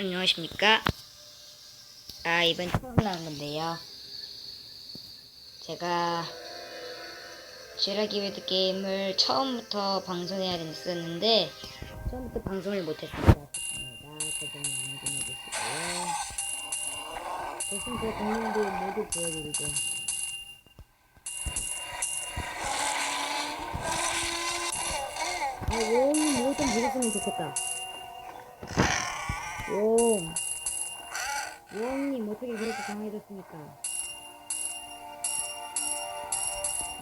안녕하십니까. 아, 이번 처음 나온 건데요. 제가 쥐라기 베드 게임을 처음부터 방송해야 됐었는데, 처음부터 방송을 못했습니다. 해주시고요. 대신 제 동료들 모두 보여드리고. 아, 용, 뭐좀 보셨으면 좋겠다. 용. 용님, 어떻게 그렇게 강해졌습니까?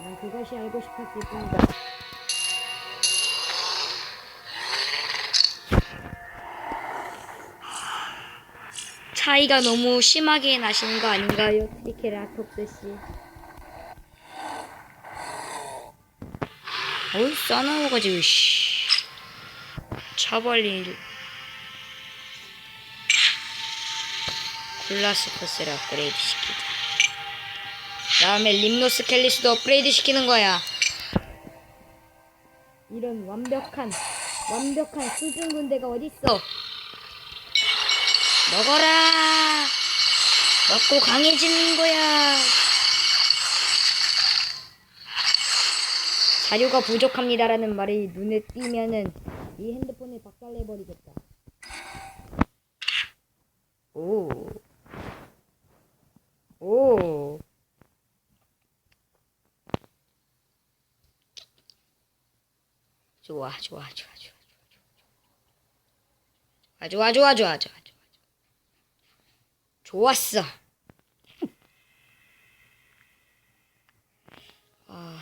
난 그것이 알고 싶었을 뿐이다. 차이가 너무 심하게 나시는 거 아닌가요, 트리케라톱스 씨? 어이, 싸나워가지고, 씨. 차벌릴. 굴라스퍼스를 업그레이드 시키자. 다음에 림노스 켈리스도 업그레이드 시키는 거야. 이런 완벽한, 완벽한 수준 군대가 어딨어? 먹어라! 먹고 강해지는 거야. 자료가 부족합니다라는 말이 눈에 띄면은 이 핸드폰을 박살내버리겠다. 오. 오. 좋아, 좋아, 좋아, 좋아, 좋아, 좋아, 좋아, 좋아, 좋아, 좋아, 좋아, 좋았어. 아,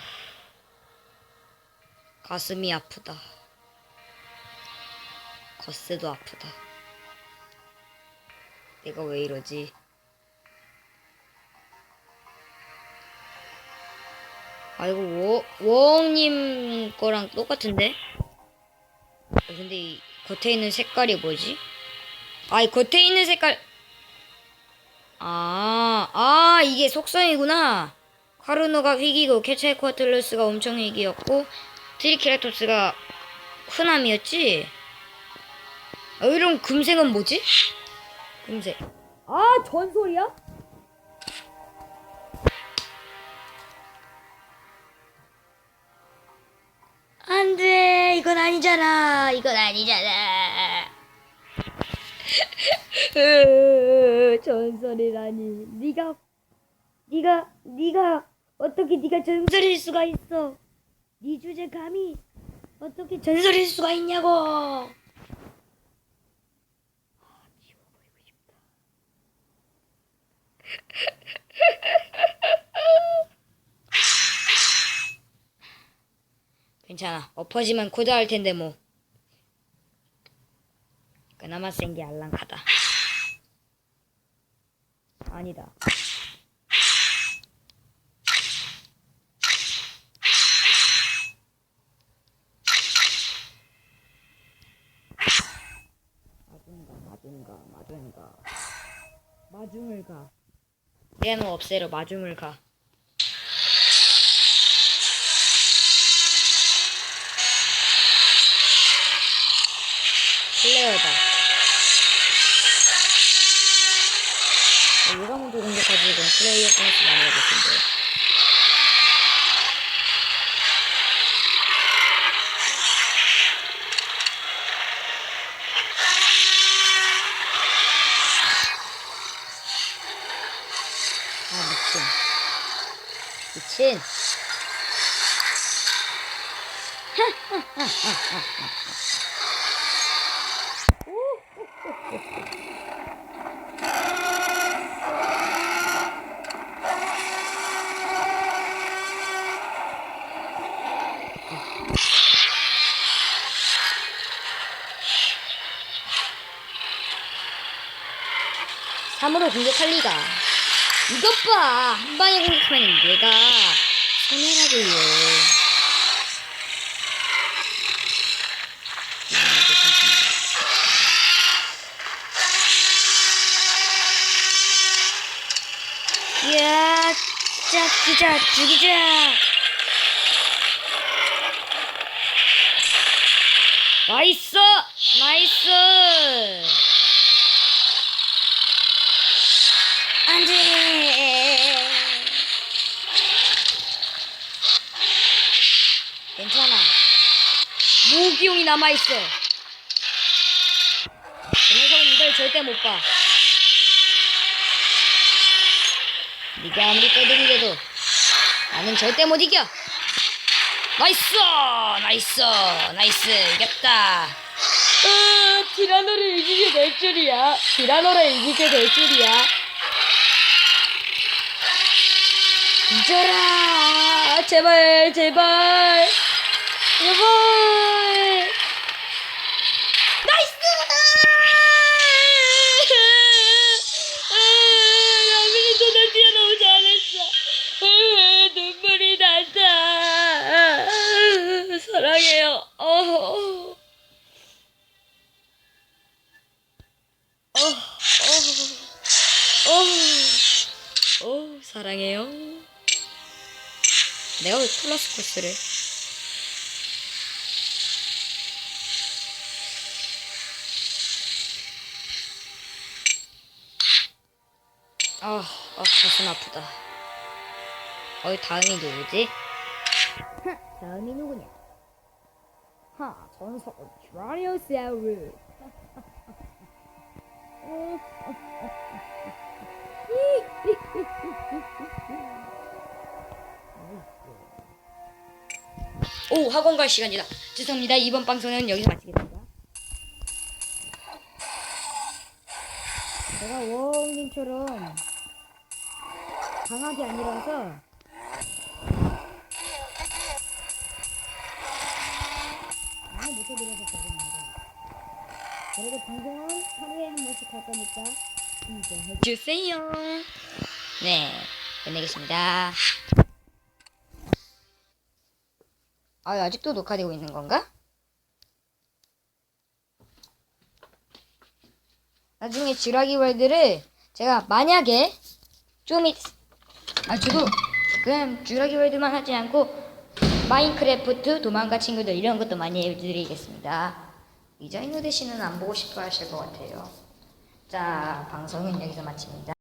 가슴이 아프다. 겉새도 아프다. 내가 왜 이러지? 아이고 워, 워님 거랑 똑같은데? 어, 근데 이 겉에 있는 색깔이 뭐지? 아, 이 겉에 있는 색깔 아, 아 이게 속성이구나. 카르노가 휘기고 케체코틀루스가 엄청 휘기였고 트리케라톱스가 흔함이었지? 아, 이런 금색은 뭐지? 금색. 아, 전설이야? 아니잖아. 이건 아니잖아. 으, 전설이라니. 네가 네가 네가 어떻게 네가 전설일 수가 있어? 네 주제 감히 어떻게 전설일 수가 있냐고. 괜찮아. 엎어지면 고다할 텐데 뭐. 그나마 센 게 알랑카다. 아니다. 마중가, 마중가, 마중가. 마중을 가. 얘는 없애려 마중을 가. 플레어다. 어, 누가 먼저 공격하지? 이건 플레이어 끊지 말아야 될 텐데. 아, 미친. 미친. 삼으로 공격할 리가. 이것 봐! 한 방에 공격하면 얘가 손해라고요. 죽이자 죽이자 죽이자. 나이스! 나이스! 안돼. 괜찮아. 모기용이 남아있어. 그 녀석은 이걸 절대 못봐. 네가 아무리 떠들이래도 나는 절대 못 이겨. 나이스! 나이스! 나이스! 이겼다. 아, 티라노를 이기게 될 줄이야. 티라노를 이기게 될 줄이야. 잊어라! 제발, 제발. 제발. 사랑해요. 어. 어, 어, 어, 어, 사랑해요. 내가 왜 플러스 코스를? 아, 아, 가슴 아프다. 어이, 다음이 누구지? 다음이 누구냐? 하, 전설 드라이오사우루. 오, 학원 갈 시간이다. 죄송합니다. 이번 방송은 여기서 마치겠습니다. 제가 워님처럼 강하게 아니라서 못해드려서 죄송합니다. 그래도 방송은 하루에 한 번씩 할 거니까 인정해 주세요. 네, 끝내겠습니다. 아, 아직도 녹화되고 있는 건가? 나중에 지라기 월드를 제가 만약에 좀 있... 아, 저도 그냥 지라기 월드만 하지 않고 마인크래프트, 도망가 친구들 이런 것도 많이 해드리겠습니다. 이자이노 대신은 안 보고 싶어 하실 것 같아요. 자, 방송은 여기서 마칩니다.